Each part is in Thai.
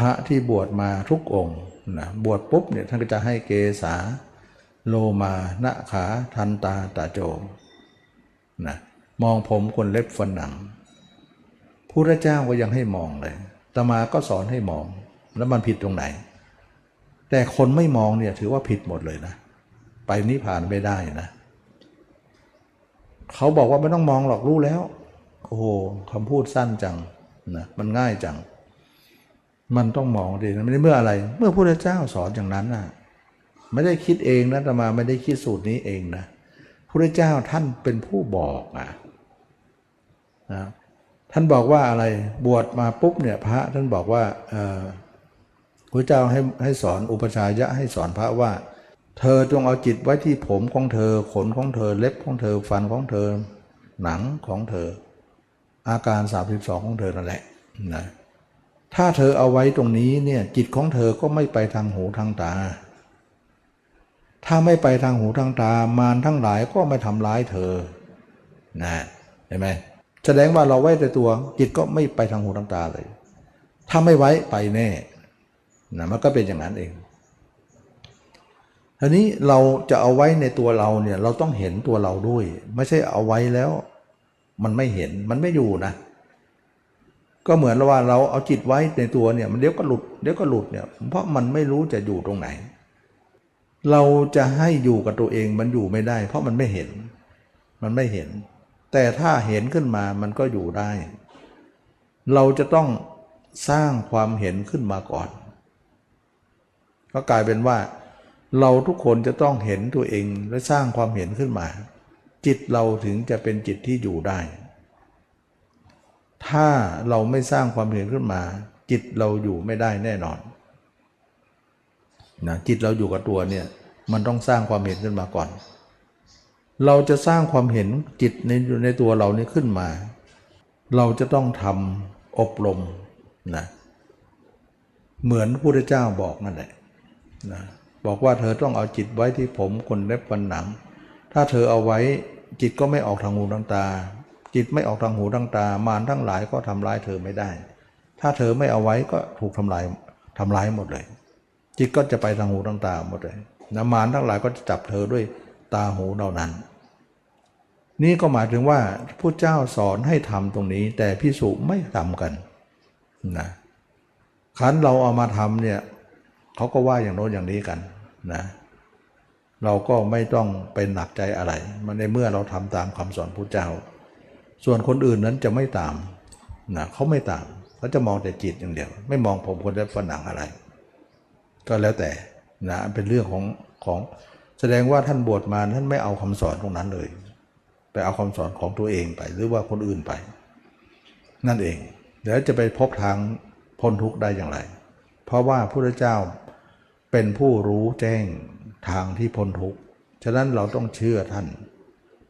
ระที่บวชมาทุกองค์นะบวชปุ๊บเนี่ยท่านก็จะให้เกษาโลมานะขาทันตาตาโจนะมองผมคนเล็บฟันหนังพระเจ้าก็ยังให้มองเลยตมาก็สอนให้มองแล้วมันผิดตรงไหน แต่คนไม่มองเนี่ยถือว่าผิดหมดเลยนะ ไปนิพพานไม่ได้นะ เขาบอกว่าไม่ต้องมองหรอกรู้แล้ว โอ้โหคำพูดสั้นจังนะมันง่ายจัง มันต้องมองดีนะไม่ได้เมื่ออะไร เมื่อพระเจ้าสอนอย่างนั้นน่ะ ไม่ได้คิดเองนะแต่มาไม่ได้คิดสูตรนี้เองนะพระเจ้าท่านเป็นผู้บอกอะนะท่านบอกว่าอะไรบวชมาปุ๊บเนี่ยพระท่านบอกว่าเออพระเจ้าให้ให้สอนอุปชายะให้สอนพระว่า เธอจงเอาจิตไว้ที่ผมของเธอ ขนของเธอ เล็บของเธอ ฟันของเธอ หนังของเธอ อาการ 32 ของเธอนั่นแหละนะ ถ้าเธอเอาไว้ตรงนี้เนี่ยจิตของเธอก็ไม่ไปทางหูทางตา ถ้าไม่ไปทางหูทางตามารทั้งหลายก็ไม่ทำร้ายเธอนะเห็นไหมแสดงว่าเราไว้แต่ตัว จิตก็ไม่ไปทางหูทางตาเลย ถ้าไม่ไว้ไปแน่นะมันก็เป็นอย่างนั้นเองทีนี้เราจะเอาไว้ในตัวเราเนี่ยเราต้องเห็นตัวเราด้วย ไม่ใช่เอาไว้แล้ว มันไม่เห็นมันไม่อยู่นะ ก็เหมือนว่าเราเอาจิตไว้ในตัวเนี่ยมันเดี๋ยวก็หลุดเดี๋ยวก็หลุดเนี่ยเพราะมันไม่รู้จะอยู่ตรงไหน เราจะให้อยู่กับตัวเองมันอยู่ไม่ได้ เพราะมันไม่เห็น มันไม่เห็น แต่ถ้าเห็นขึ้นมามันก็อยู่ได้ เราจะต้องสร้างความเห็นขึ้นมาก่อน ก็กลายเป็นว่า เราทุกคนจะต้องเห็นตัวเองและสร้างความเห็นขึ้นมา จิตเราถึงจะเป็นจิตที่อยู่ได้ ถ้าเราไม่สร้างความเห็นขึ้นมา จิตเราอยู่ไม่ได้แน่นอนนะจิตเราอยู่กับตัวเนี่ยมันต้องสร้างความเห็นขึ้นมาก่อน เราจะสร้างความเห็นจิตในในตัวเรานี่ขึ้นมา เราจะต้องทำอบรมนะเหมือนพระพุทธเจ้าบอกนั่นแหละนะบอกว่าเธอต้องเอาจิตไว้ที่ผมคนเล็บฟันหนัง ถ้าเธอเอาไว้จิตก็ไม่ออกทางหูทางตา จิตไม่ออกทางหูทางตามารทั้งหลายก็ทำร้ายเธอไม่ได้ ถ้าเธอไม่เอาไว้ก็ถูกทำลายทำร้ายหมดเลย จิตก็จะไปทางหูทางตาหมดเลยนะมารทั้งหลายก็จะจับเธอด้วยตาหูเหล่านั้น นี่ก็หมายถึงว่าพระเจ้าสอนให้ทำตรงนี้ แต่พิสุไม่ทำกันนะขันเราเอามาทำเนี่ยเขาก็ว่าอย่างโน้นอย่างนี้กันนะเราก็ไม่ต้องเป็นหนักใจอะไร มันในเมื่อเราทำตามคำสอนพระเจ้า ส่วนคนอื่นนั้นจะไม่ตามนะเขาไม่ตามเขาจะมองแต่จิตอย่างเดียว ไม่มองผมคนได้ฝนังอะไร ก็แล้วแต่นะเป็นเรื่องของของแสดงว่าท่านบวชมาท่านไม่เอาคำสอนตรงนั้นเลย ไปเอาคำสอนของตัวเองไป หรือว่าคนอื่นไป นั่นเองเดี๋ยวจะไปพบทางพ้นทุกข์ได้อย่างไร เพราะว่าพระเจ้าเป็นผู้รู้แจ้งทางที่พ้นทุกข์ฉะนั้นเราต้องเชื่อท่าน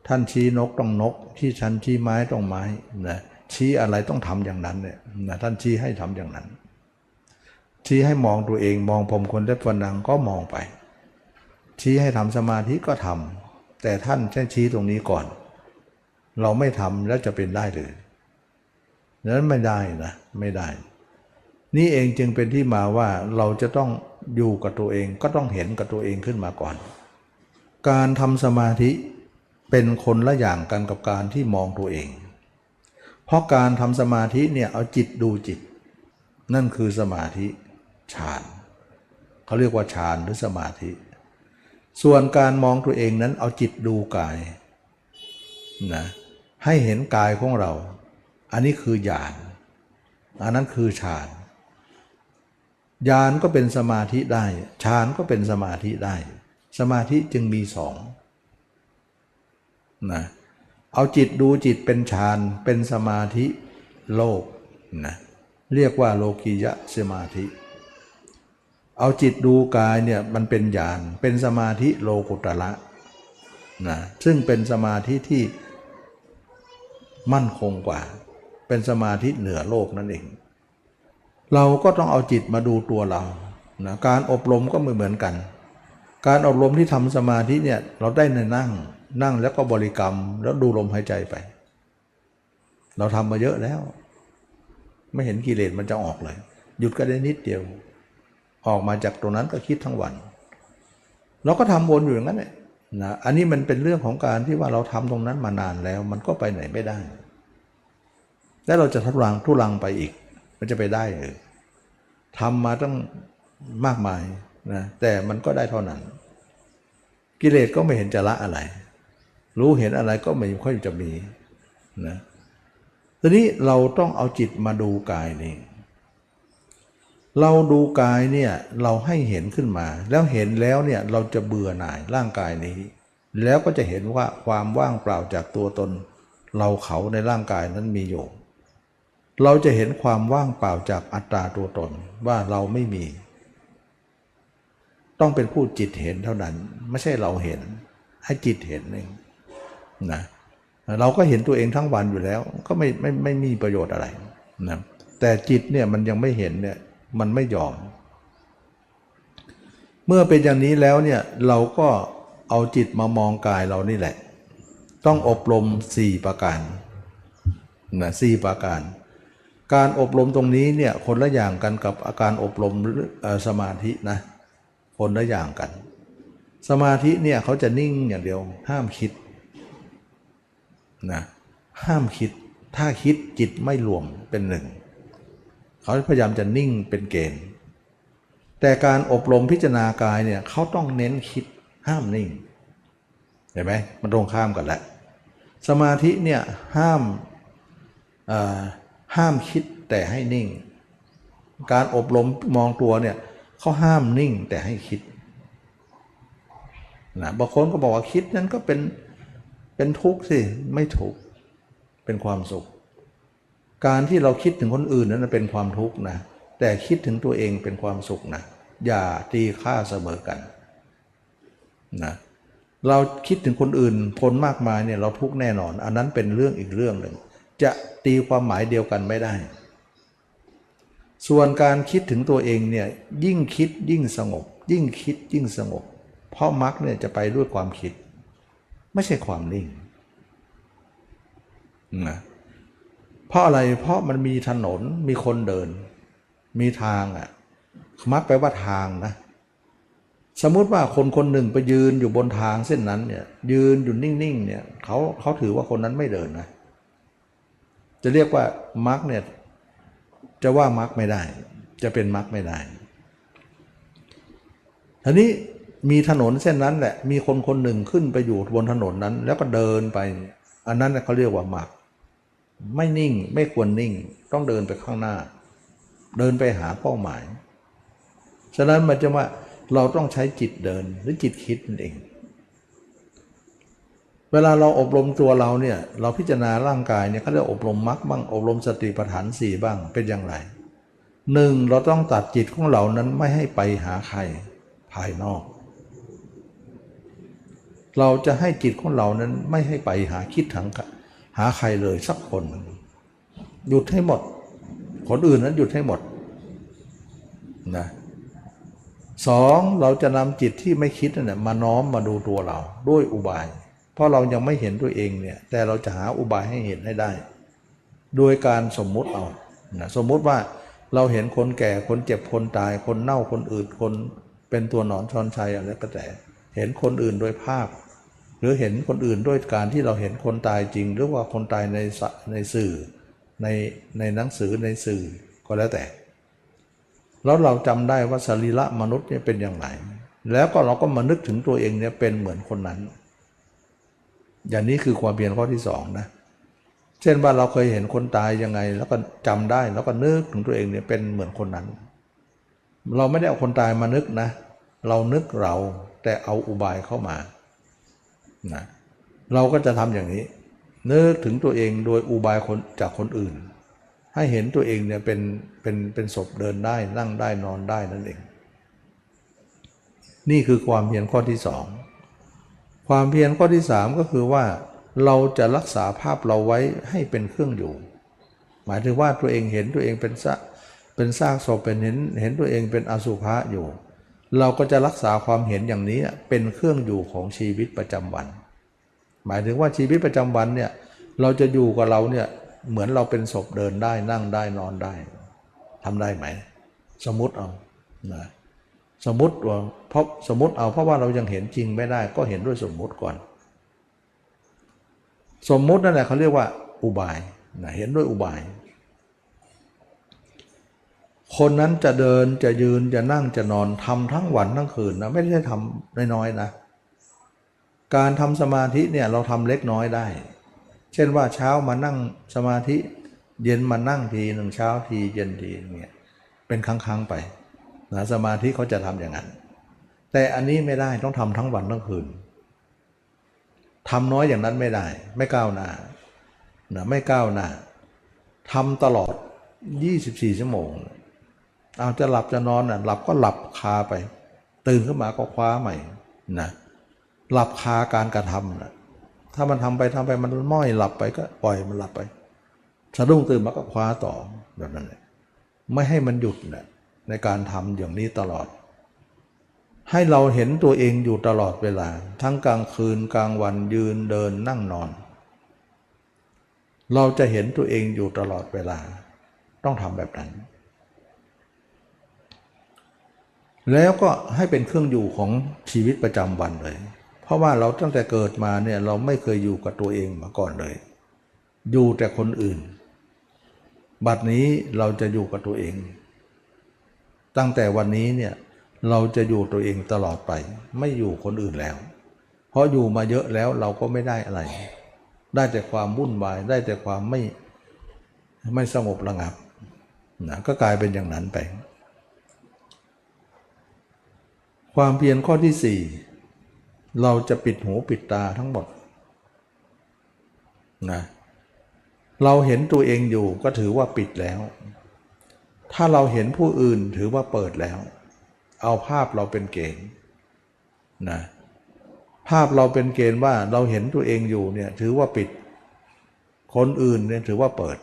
ท่านชี้นกต้องนกที่ชันชี้ไม้ต้องไม้นะชี้อะไรต้องทำอย่างนั้นเนี่ยนะท่านชี้ให้ทำอย่างนั้น ชี้ให้มองตัวเองมองผมคนเล็บฟันหนังก็มองไป ชี้ให้ทำสมาธิก็ทำแต่ท่านแค่ชี้ตรงนี้ก่อน เราไม่ทำแล้วจะเป็นได้เลยนั้นไม่ได้นะไม่ได้ นี่เองจึงเป็นที่มาว่าเราจะต้องอยู่กับตัวเองก็ต้องเห็นกับตัวเองขึ้นมาก่อน การทำสมาธิ เป็นคนละอย่างกันกับการที่มองตัวเอง เพราะการทำสมาธิเนี่ยเอาจิตดูจิต นั่นคือสมาธิฌานเขาเรียกว่าฌานหรือสมาธิ ส่วนการมองตัวเองนั้นเอาจิตดูกายนะให้เห็นกายของเรา อันนี้คือญาณอันนั้นคือฌานญาณก็เป็นสมาธิได้ฌานก็เป็นสมาธิได้ สมาธิจึงมีสอง นะเอาจิตดูจิตเป็นฌานเป็นสมาธิโลกนะเรียกว่าโลกียะสมาธิ เอาจิตดูกายเนี่ยมันเป็นญาณเป็นสมาธิโลกุตระนะซึ่งเป็นสมาธิที่มั่นคงกว่า เป็นสมาธิเหนือโลกนั่นเอง เราก็ต้องเอาจิตมาดูตัวเรานะการอบรมก็ไม่เหมือนกัน การอบรมที่ทำสมาธิเนี่ยเราได้ในนั่ง นั่งแล้วก็บริกรรมแล้วดูลมหายใจไป เราทำมาเยอะแล้ว ไม่เห็นกิเลสมันจะออกเลย หยุดก็ได้นิดเดียว ออกมาจากตรงนั้นก็คิดทั้งวัน เราก็ทำวนอยู่อย่างนั้นแหละนะอันนี้มันเป็นเรื่องของการที่ว่าเราทำตรงนั้นมานานแล้ว มันก็ไปไหนไม่ได้ แล้วเราจะทุรังทุรังไปอีก มันจะไปได้หรือทำมาตั้งมากมายนะแต่มันก็ได้เท่านั้น กิเลสก็ไม่เห็นจะละอะไร รู้เห็นอะไรก็ไม่ค่อยจะมีนะทีนี้เราต้องเอาจิตมาดูกายนี่เราดูกายเนี่ยเราให้เห็นขึ้นมา แล้วเห็นแล้วเนี่ยเราจะเบื่อหน่ายร่างกายนี้ แล้วก็จะเห็นว่าความว่างเปล่าจากตัวตน เราเขาในร่างกายนั้นมีอยู่ เราจะเห็นความว่างเปล่าจากอัตตราตัวตนว่าเราไม่มี ต้องเป็นผู้จิตเห็นเท่านั้น ไม่ใช่เราเห็น ให้จิตเห็นเอง นะเราก็เห็นตัวเองทั้งวันอยู่แล้ว ก็ไม่ไม่ไม่มีประโยชน์อะไรนะแต่จิตเนี่ยมันยังไม่เห็นเนี่ยมันไม่ยอม เมื่อเป็นอย่างนี้แล้วเนี่ยเราก็เอาจิตมามองกายเรานี่แหละ ต้องอบรม 4 ประการนะสประการ การอบรมตรงนี้เนี่ยคนละอย่างกันกับอาการอบรมสมาธินะคนละอย่างกัน สมาธิเนี่ยเขาจะนิ่งอย่างเดียวห้ามคิด นะห้ามคิดถ้าคิดจิตไม่รวมเป็นหนึ่ง เขาพยายามจะนิ่งเป็นเกณฑ์ แต่การอบรมพิจารณากายเนี่ยเขาต้องเน้นคิดห้ามนิ่งเห็นไหมมันตรงข้ามกันแหละสมาธิเนี่ยห้ามห้ามคิดแต่ให้นิ่ง การอบรมมองตัวเนี่ยเขาห้ามนิ่งแต่ให้คิดนะบางคนก็บอกว่าคิดนั้นก็เป็น เป็นทุกข์สิ ไม่ถูก เป็นความสุข การที่เราคิดถึงคนอื่นนั้นเป็นความทุกข์นะ แต่คิดถึงตัวเองเป็นความสุขนะ อย่าตีค่าเสมอกันนะเราคิดถึงคนอื่นคนมากมายเนี่ยเราทุกข์แน่นอน อันนั้นเป็นเรื่องอีกเรื่องหนึ่ง จะตีความหมายเดียวกันไม่ได้ ส่วนการคิดถึงตัวเองเนี่ยยิ่งคิดยิ่งสงบ ยิ่งคิดยิ่งสงบ เพราะมรรคเนี่ยจะไปด้วยความคิด ไม่ใช่ความนิ่งนะเพราะอะไรเพราะมันมีถนนมีคนเดิน มีทางอะมรรคแปลว่าทางนะ สมมุติว่าคนคนหนึ่งไปยืนอยู่บนทางเส้นนั้นเนี่ย ยืนอยู่นิ่งๆเนี่ยเขาเขาถือว่าคนนั้นไม่เดินนะ จะเรียกว่ามรรคเนี่ยจะว่ามรรคไม่ได้ จะเป็นมรรคไม่ได้ทีนี้ มีถนนเส้นนั้นแหละ มีคนคนหนึ่งขึ้นไปอยู่บนถนนนั้น แล้วก็เดินไป อันนั้นเขาเรียกว่ามรรคไม่นิ่งไม่ควรนิ่ง ต้องเดินไปข้างหน้า เดินไปหาเป้าหมาย ฉะนั้นมันจะว่าเราต้องใช้จิตเดินหรือจิตคิดนั่นเอง เวลาเราอบรมตัวเราเนี่ย เราพิจารณาร่างกายเนี่ยเขาเรียกอบรมมรรคบ้างอบรมสติปัฏฐานสี่บ้างเป็นอย่างไรหนึ่งเราต้องตัดจิตของเรานั้นไม่ให้ไปหาใครภายนอก เราจะให้จิตของเรานั้นไม่ให้ไปหาคิดถังหาใครเลยสักคน หยุดให้หมด คนอื่นนั้นหยุดให้หมดนะสองเราจะนำจิตที่ไม่คิดนั่นมาน้อมมาดูตัวเราด้วยอุบาย เพราะเรายังไม่เห็นตัวเองเนี่ย แต่เราจะหาอุบายให้เห็นให้ได้ โดยการสมมุติเอานะสมมุติว่าเราเห็นคนแก่คนเจ็บคนตายคนเน่าคนอื่นคนเป็นตัวหนอนชอนชัยอะไรก็แต่ เห็นคนอื่นโดยภาพ หรือเห็นคนอื่นด้วยการที่เราเห็นคนตายจริง หรือว่าคนตายในสในสื่อในในหนังสือในสื่อก็แล้วแต่ แล้วเราจำได้ว่าสรีระมนุษย์เนี่ยเป็นอย่างไร แล้วก็เราก็มานึกถึงตัวเองเนี่ยเป็นเหมือนคนนั้น อย่างนี้คือความเพียรข้อที่สองนะเช่นว่าเราเคยเห็นคนตายยังไง แล้วก็จำได้แล้วก็นึกถึงตัวเองเนี่ยเป็นเหมือนคนนั้น เราไม่ได้เอาคนตายมานึกนะ เรานึกเรา แต่เอาอุบายเข้ามานะเราก็จะทำอย่างนี้นึกถึงตัวเองโดยอุบายคนจากคนอื่น ให้เห็นตัวเองเนี่ยเป็นเป็นเป็นศพเดินได้นั่งได้นอนได้นั่นเอง นี่คือความเพียรข้อที่สองความเพียรข้อที่สามก็คือว่าเราจะรักษาภาพเราไว้ให้เป็นเครื่องอยู่ หมายถึงว่าตัวเองเห็นตัวเองเป็นซะเป็นซากศพเป็นเห็นเห็นตัวเองเป็นอสุภะอยู่ เราก็จะรักษาความเห็นอย่างนี้เป็นเครื่องอยู่ของชีวิตประจำวัน หมายถึงว่าชีวิตประจำวันเนี่ยเราจะอยู่กับเราเนี่ยเหมือนเราเป็นศพเดินได้นั่งได้นอนได้ทำได้ไหม สมมติเอานะสมมติว่าเพราะสมมติเอาเพราะว่าเรายังเห็นจริงไม่ได้ ก็เห็นด้วยสมมติก่อน สมมตินั่นแหละเขาเรียกว่าอุบายนะเห็นด้วยอุบาย คนนั้นจะเดินจะยืนจะนั่งจะนอนทำทั้งวันทั้งคืนนะไม่ได้ทำน้อยๆนะ การทำสมาธิเนี่ยเราทำเล็กน้อยได้ เช่นว่าเช้ามานั่งสมาธิ เย็นมานั่งทีหนึ่งเช้าทีเย็นทีเนี่ยเป็นครั้งๆไปนะสมาธิเขาจะทำอย่างนั้น แต่อันนี้ไม่ได้ต้องทำทั้งวันทั้งคืนทำน้อยอย่างนั้นไม่ได้ ไม่ก้าวหน้านะไม่ก้าวหน้าทำตลอด 24 ชั่วโมงเเอาจะหลับจะนอนน่ะหลับก็หลับคาไป ตื่นขึ้นมาก็คว้าใหม่นะหลับคาการกระทำนะถ้ามันทำไปทำไปมันม้อยหลับไปก็ปล่อยมันหลับไปสะดุ้งตื่นมาก็คว้าต่อแบบนั้นเลยไม่ให้มันหยุดนะในการทำอย่างนี้ตลอด ให้เราเห็นตัวเองอยู่ตลอดเวลา ทั้งกลางคืนกลางวันยืนเดินนั่งนอน เราจะเห็นตัวเองอยู่ตลอดเวลา ต้องทำแบบนั้น แล้วก็ให้เป็นเครื่องอยู่ของชีวิตประจำวันเลย เพราะว่าเราตั้งแต่เกิดมาเนี่ยเราไม่เคยอยู่กับตัวเองมาก่อนเลย อยู่แต่คนอื่น บัดนี้เราจะอยู่กับตัวเอง ตั้งแต่วันนี้เนี่ยเราจะอยู่ตัวเองตลอดไป ไม่อยู่คนอื่นแล้ว เพราะอยู่มาเยอะแล้วเราก็ไม่ได้อะไร ได้แต่ความวุ่นวายได้แต่ความไม่ไม่สงบระงับนะก็กลายเป็นอย่างนั้นไป ความเพียรข้อที่สี่เราจะปิดหูปิดตาทั้งหมดนะเราเห็นตัวเองอยู่ก็ถือว่าปิดแล้ว ถ้าเราเห็นผู้อื่นถือว่าเปิดแล้ว เอาภาพเราเป็นเกณฑ์นะภาพเราเป็นเกณฑ์ว่าเราเห็นตัวเองอยู่เนี่ยถือว่าปิด คนอื่นเนี่ยถือว่าเปิด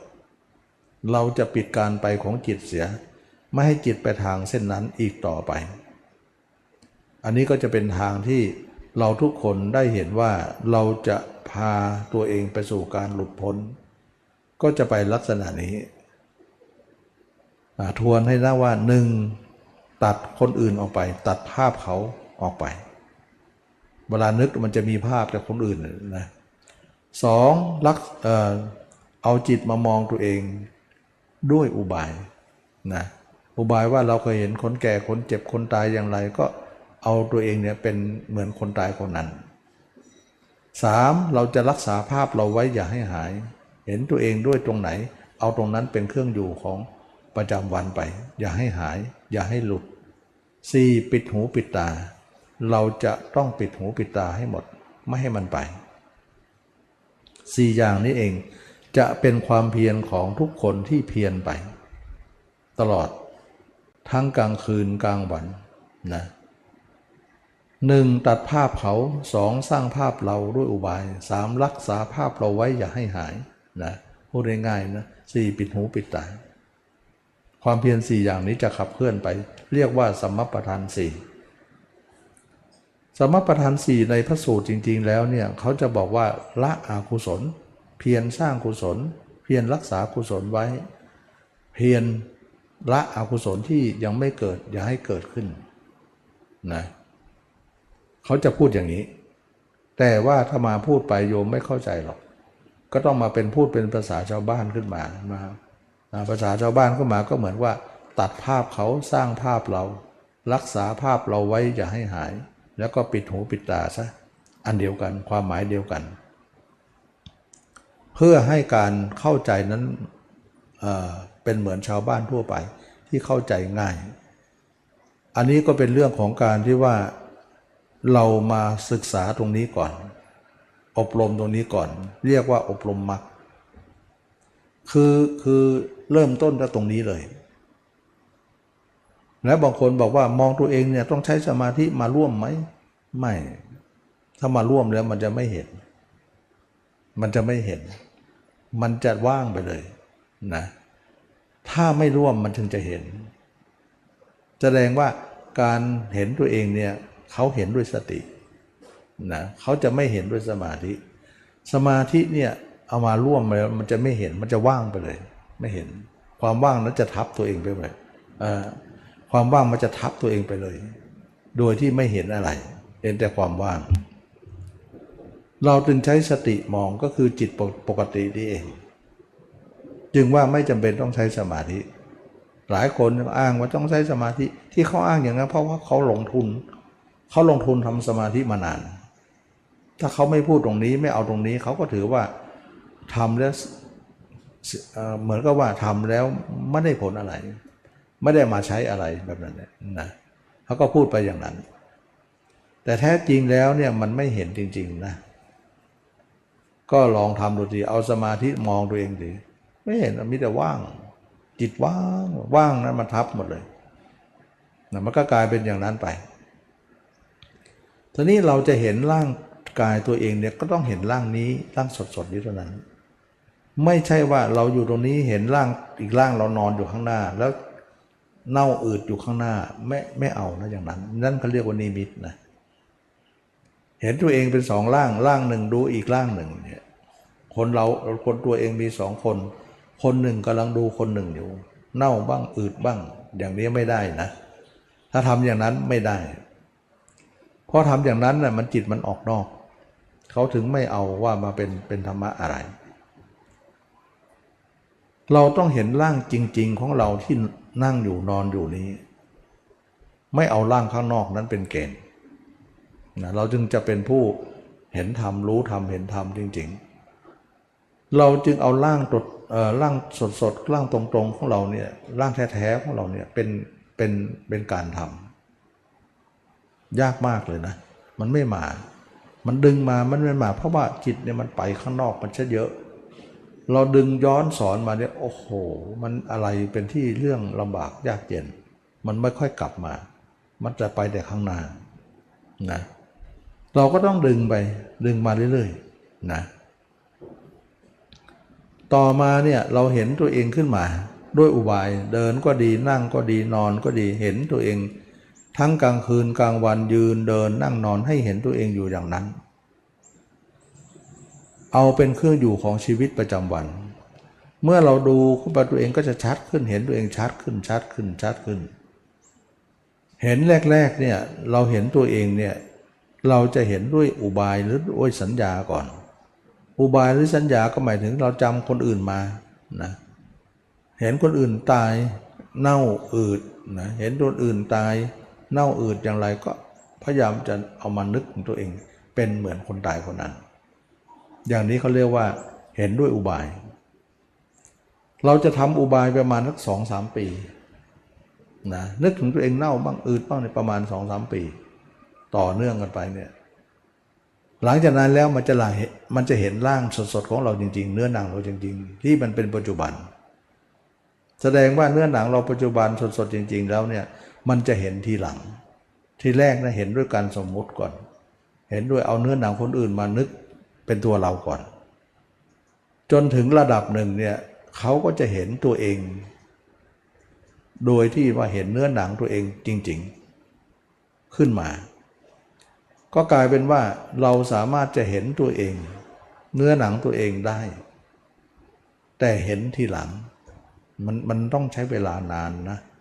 เราจะปิดการไปของจิตเสีย ไม่ให้จิตไปทางเส้นนั้นอีกต่อไป อันนี้ก็จะเป็นทางที่เราทุกคนได้เห็นว่าเราจะพาตัวเองไปสู่การหลุดพ้น ก็จะไปลักษณะนี้ ทวนให้นะว่าหนึ่งตัดคนอื่นออกไป ตัดภาพเขาออกไป เวลานึกมันจะมีภาพแต่คนอื่นนะสองรักเออเอาจิตมามองตัวเองด้วยอุบายนะอุบายว่าเราเคยเห็นคนแก่คนเจ็บคนตายอย่างไรก็ เอาตัวเองเนี่ยเป็นเหมือนคนตายคนนั้นสามเราจะรักษาภาพเราไว้อย่าให้หาย เห็นตัวเองด้วยตรงไหน เอาตรงนั้นเป็นเครื่องอยู่ของประจำวันไป อย่าให้หาย อย่าให้หลุดสี่ปิดหูปิดตา เราจะต้องปิดหูปิดตาให้หมดไม่ให้มันไปสี่อย่างนี้เองจะเป็นความเพียรของทุกคนที่เพียรไป ตลอดทั้งกลางคืนกลางวันนะ หนึ่งตัดภาพเขาสองสร้างภาพเราด้วยอุบายสามรักษาภาพเราไว้อย่าให้หายนะพูดง่ายๆนะสี่ปิดหูปิดตาความเพียรสี่อย่างนี้จะขับเคลื่อนไป เรียกว่าสมมปทานสี่สมมปทานสี่ในพระสูตรจริง ๆ แล้วเนี่ยเขาจะบอกว่าละอากุศล เพียรสร้างกุศล เพียรรักษากุศลไว้ เพียรละอกุศลที่ยังไม่เกิดอย่าให้เกิดขึ้นนะเขาจะพูดอย่างนี้ แต่ว่าถ้ามาพูดไปโยมไม่เข้าใจหรอก ก็ต้องมาเป็นพูดเป็นภาษาชาวบ้านขึ้นมามาภาษาชาวบ้านขึ้นมาก็เหมือนว่า ตัดภาพเขาสร้างภาพเรา รักษาภาพเราไว้อย่าให้หาย แล้วก็ปิดหูปิดตาซะอันเดียวกันความหมายเดียวกัน เพื่อให้การเข้าใจนั้นเเป็นเหมือนชาวบ้านทั่วไปที่เข้าใจง่าย อันนี้ก็เป็นเรื่องของการที่ว่า เรามาศึกษาตรงนี้ก่อน อบรมตรงนี้ก่อน เรียกว่าอบรมมรรคคือคือเริ่มต้นจากตรงนี้เลย แล้วบางคนบอกว่ามองตัวเองเนี่ยต้องใช้สมาธิมาร่วมไหมไม่ ถ้ามาร่วมแล้วมันจะไม่เห็น มันจะไม่เห็น มันจะว่างไปเลยนะถ้าไม่ร่วมมันถึงจะเห็น แสดงว่าการเห็นตัวเองเนี่ย เขาเห็นด้วยสตินะเขาจะไม่เห็นด้วยสมาธิ สมาธิเนี่ยเอามาร่วมแล้วมันจะไม่เห็นมันจะว่างไปเลย ไม่เห็นความว่างนั้นจะทับตัวเองไปเลยความว่างมันจะทับตัวเองไปเลย โดยที่ไม่เห็นอะไร เห็นแต่ความว่าง เราจึงใช้สติมองก็คือจิตปกตินี่เอง จึงว่าไม่จำเป็นต้องใช้สมาธิ หลายคนอ้างว่าต้องใช้สมาธิที่เขาอ้างอย่างนั้นเพราะว่าเขาลงทุน เขาลงทุนทำสมาธิมานาน ถ้าเขาไม่พูดตรงนี้ไม่เอาตรงนี้เขาก็ถือว่าทำแล้วเหมือนกับว่าทำแล้วไม่ได้ผลอะไร ไม่ได้มาใช้อะไรแบบนั้นเนี่ยนะเขาก็พูดไปอย่างนั้น แต่แท้จริงแล้วเนี่ยมันไม่เห็นจริง ๆนะ ก็ลองทำดูดีเอาสมาธิมองตัวเองดีไม่เห็นมีแต่ว่าง จิตว่างว่างนั้นมาทับหมดเลยนะมันก็กลายเป็นอย่างนั้นไป ทีนี้เราจะเห็นร่างกายตัวเองเนี่ยก็ต้องเห็นร่างนี้ร่างสดๆนี้เท่านั้น ไม่ใช่ว่าเราอยู่ตรงนี้เห็นร่างอีกร่างเรานอนอยู่ข้างหน้า แล้วเน่าอืดอยู่ข้างหน้าไม่ไม่เอานะอย่างนั้น นั่นเขาเรียกว่านิมิตนะเห็นตัวเองเป็นสองร่างร่างหนึ่งดูอีกร่างหนึ่งเนี่ยคนเราคนตัวเองมีสองคน คนหนึ่งกำลังดูคนหนึ่งอยู่ เน่าบ้างอืดบ้าง อย่างนี้ไม่ได้นะ ถ้าทำอย่างนั้นไม่ได้ พราะทำอย่างนั้นน่ะมันจิตมันออกนอก เขาถึงไม่เอาว่ามาเป็นเป็นธรรมะอะไร เราต้องเห็นร่างจริง ๆ ของเราที่นั่งอยู่นอนอยู่นี้ ไม่เอาร่างข้างนอกนั้นเป็นเกณฑ์นะเราจึงจะเป็นผู้เห็นธรรมรู้ธรรมเห็นธรรมจริง ๆ เราจึงเอาร่างตดเอ่อร่างสดๆร่างตรงๆของเราเนี่ยร่างแท้ๆของเราเนี่ยเป็นเป็นเป็นการทำ ยากมากเลยนะ มันไม่มา มันดึงมา มันไม่มา เพราะว่าจิตเนี่ยมันไปข้างนอกมันชะเยอะ เราดึงย้อนสอนมาเนี่ยโอ้โห มันอะไรเป็นที่เรื่องลำบากยากเย็น มันไม่ค่อยกลับมา มันจะไปแต่ข้างหน้านะ เราก็ต้องดึงไป ดึงมาเรื่อยๆนะ ต่อมาเนี่ยเราเห็นตัวเองขึ้นมา ด้วยอุบายเดินก็ดีนั่งก็ดีนอนก็ดีเห็นตัวเอง ทั้งกลางคืนกลางวันยืนเดินนั่งนอนให้เห็นตัวเองอยู่อย่างนั้น เอาเป็นเครื่องอยู่ของชีวิตประจำวัน เมื่อเราดูขึ้นไปตัวเองก็จะชัดขึ้นเห็นตัวเองชัดขึ้นชัดขึ้นชัดขึ้น เห็นแรกๆเนี่ยเราเห็นตัวเองเนี่ยเราจะเห็นด้วยอุบายหรือด้วยสัญญาก่อน อุบายหรือสัญญาก็หมายถึงเราจำคนอื่นมานะเห็นคนอื่นตายเน่าอืดนะเห็นคนอื่นตาย เน่าอืดอย่างไรก็พยายามจะเอามานึกถึงตัวเอง เป็นเหมือนคนตายคนนั้น อย่างนี้เขาเรียกว่าเห็นด้วยอุบาย เราจะทำอุบายประมาณสักสองสามปีนะนึกถึงตัวเองเน่าบ้างอืดบ้างในประมาณสองสามปี ต่อเนื่องกันไปเนี่ยหลังจากนั้นแล้วมันจะหลายมันจะเห็นร่างสดๆของเราจริง ๆ เนื้อหนังเราจริง ๆ ที่มันเป็นปัจจุบัน แสดงว่าเนื้อหนังเราปัจจุบันสดๆจริง ๆ แล้วเนี่ย มันจะเห็นทีหลัง ทีแรกนะเห็นด้วยการสมมุติก่อน เห็นด้วยเอาเนื้อหนังคนอื่นมานึกเป็นตัวเราก่อน จนถึงระดับหนึ่งเนี่ยเขาก็จะเห็นตัวเอง โดยที่ว่าเห็นเนื้อหนังตัวเองจริง ๆ ขึ้นมา ก็กลายเป็นว่าเราสามารถจะเห็นตัวเอง เนื้อหนังตัวเองได้ แต่เห็นทีหลัง มันมันต้องใช้เวลานานนะเ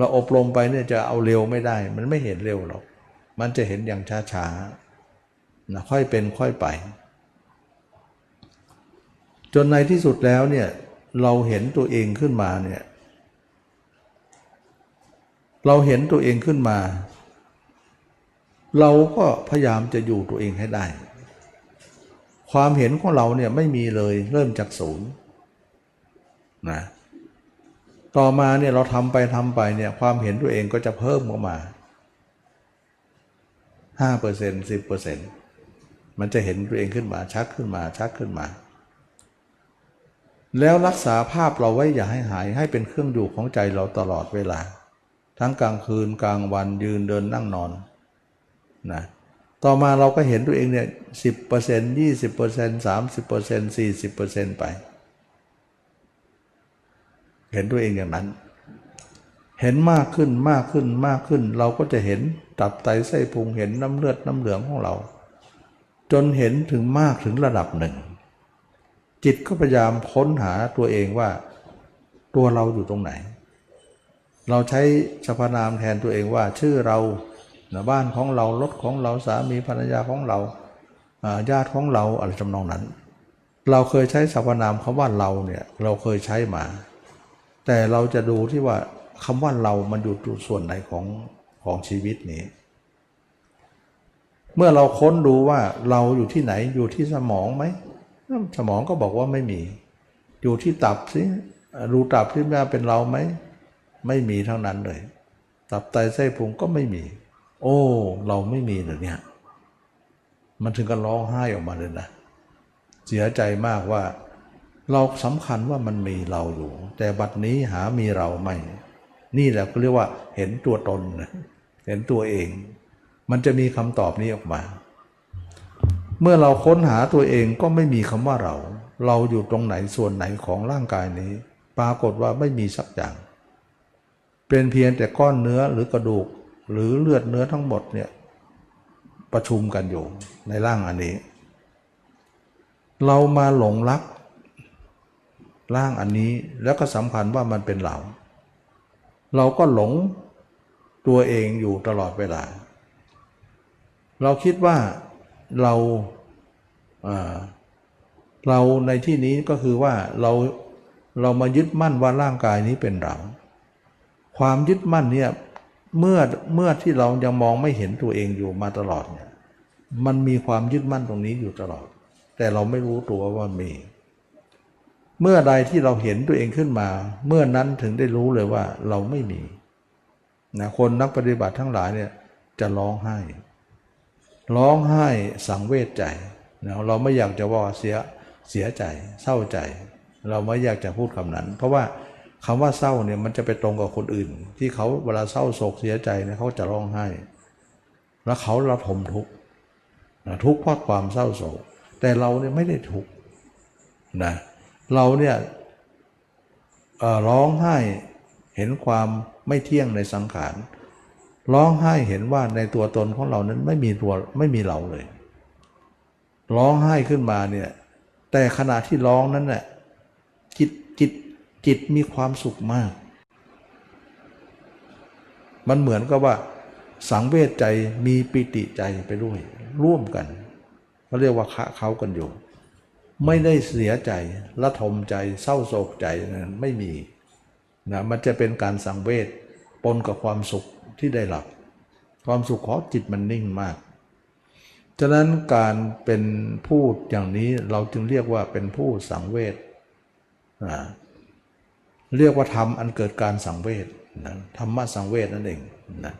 ราอบรมไปเนี่ยจะเอาเร็วไม่ได้ มันไม่เห็นเร็วหรอก มันจะเห็นอย่างช้าๆนะค่อยเป็นค่อยไป จนในที่สุดแล้วเนี่ยเราเห็นตัวเองขึ้นมาเนี่ยเราเห็นตัวเองขึ้นมา เราก็พยายามจะอยู่ตัวเองให้ได้ ความเห็นของเราเนี่ยไม่มีเลยเริ่มจากศูนย์นะ ต่อมาเนี่ยเราทำไปทำไปเนี่ยความเห็นตัวเองก็จะเพิ่มเข้ามาห้าเปอร์เซ็นต์สิบเปอร์เซ็นต์มันจะเห็นตัวเองขึ้นมาชัดขึ้นมาชัดขึ้นมา แล้วรักษาภาพเราไว้อย่าให้หายให้เป็นเครื่องอยู่ของใจเราตลอดเวลา ทั้งกลางคืนกลางวันยืนเดินนั่งนอนนะต่อมาเราก็เห็นตัวเองเนี่ยสิบเปอร์เซ็นต์ยี่สิบเปอร์เซ็นต์สามสิบเปอร์เซ็นต์สี่สิบเปอร์เซ็นต์ไป เห็นตัวเองอย่างนั้น เห็นมากขึ้นมากขึ้นมากขึ้น เราก็จะเห็นตับไตไส้พุงเห็นน้ำเลือดน้ำเหลืองของเรา จนเห็นถึงมากถึงระดับหนึ่ง จิตก็พยายามค้นหาตัวเองว่า ตัวเราอยู่ตรงไหน เราใช้สรรพนามแทนตัวเองว่าชื่อเราบ้านของเรารถของเราสามีภรรยาของเราญาติของเราอะไรจำนองนั้น เราเคยใช้สรรพนามคำว่าเราเนี่ยเราเคยใช้มา แต่เราจะดูที่ว่าคำว่าเรามันอยู่จุดส่วนไหนของของชีวิตนี้ เมื่อเราค้นดูว่าเราอยู่ที่ไหนอยู่ที่สมองไหมสมองก็บอกว่าไม่มี อยู่ที่ตับสิดูตับที่ม่เป็นเราไหมไม่มีทั้งนั้นเลย ตับไตไส้พุงก็ไม่มี โอ้ เราไม่มีเหรอเนี่ย มันถึงกับร้องไห้ออกมาเลยนะเสียใจมากว่า เราสำคัญว่ามันมีเราอยู่ แต่บัดนี้หามีเราไม่ นี่แหละก็เรียกว่าเห็นตัวตนเห็นตัวเอง มันจะมีคำตอบนี้ออกมา เมื่อเราค้นหาตัวเองก็ไม่มีคำว่าเรา เราอยู่ตรงไหนส่วนไหนของร่างกายนี้ ปรากฏว่าไม่มีสักอย่าง เป็นเพียงแต่ก้อนเนื้อหรือกระดูก หรือเลือดเนื้อทั้งหมดเนี่ยประชุมกันอยู่ในร่างอันนี้ เรามาหลงรัก ร่างอันนี้แล้วก็สำคัญว่ามันเป็นเรา เราก็หลงตัวเองอยู่ตลอดเวลา เราคิดว่าเราเราในที่นี้ก็คือว่าเราเรามายึดมั่นว่าร่างกายนี้เป็นเรา ความยึดมั่นเนี่ยเมื่อเมื่อที่เรายังมองไม่เห็นตัวเองอยู่มาตลอดเนี่ยมันมีความยึดมั่นตรงนี้อยู่ตลอด แต่เราไม่รู้ตัวว่ามี เมื่อใดที่เราเห็นตัวเองขึ้นมา เมื่อนั้นถึงได้รู้เลยว่าเราไม่มีนะคนนักปฏิบัติทั้งหลายเนี่ยจะร้องไห้ ร้องไห้สังเวชใจนะเราไม่อยากจะว่าเสียเสียใจ เศร้าใจ เราไม่อยากจะพูดคำนั้น เพราะว่าคำว่าเศร้าเนี่ยมันจะไปตรงกับคนอื่น ที่เขาเวลาเศร้าโศกเสียใจเนี่ยเขาจะร้องไห้ แล้วเขาระทมทุกข์นะทุกข์เพราะความเศร้าโศก แต่เราเนี่ยไม่ได้ทุกข์นะเเราเนี่ยร้องไห้เห็นความไม่เที่ยงในสังขาร ร้องไห้เห็นว่าในตัวตนของเรานั้นไม่มีตัวไม่มีเราเลย ร้องไห้ขึ้นมาเนี่ย แต่ขณะที่ร้องนั้นน่ะจิตจิตจิตมีความสุขมาก มันเหมือนกับว่า สังเวชใจมีปิติใจไปด้วย ร่วมกันเขาเรียกว่าคะเขากันอยู่ ไม่ได้เสียใจละทมใจเศร้าโศกใจนั้นไม่มีนะมันจะเป็นการสังเวชปนกับความสุขที่ได้รับ ความสุขของจิตมันนิ่งมาก ฉะนั้นการเป็นผู้อย่างนี้เราจึงเรียกว่าเป็นผู้สังเวชนะเรียกว่าธรรมอันเกิดการสังเวชนะธรรมะสังเวชนั่นเองนะ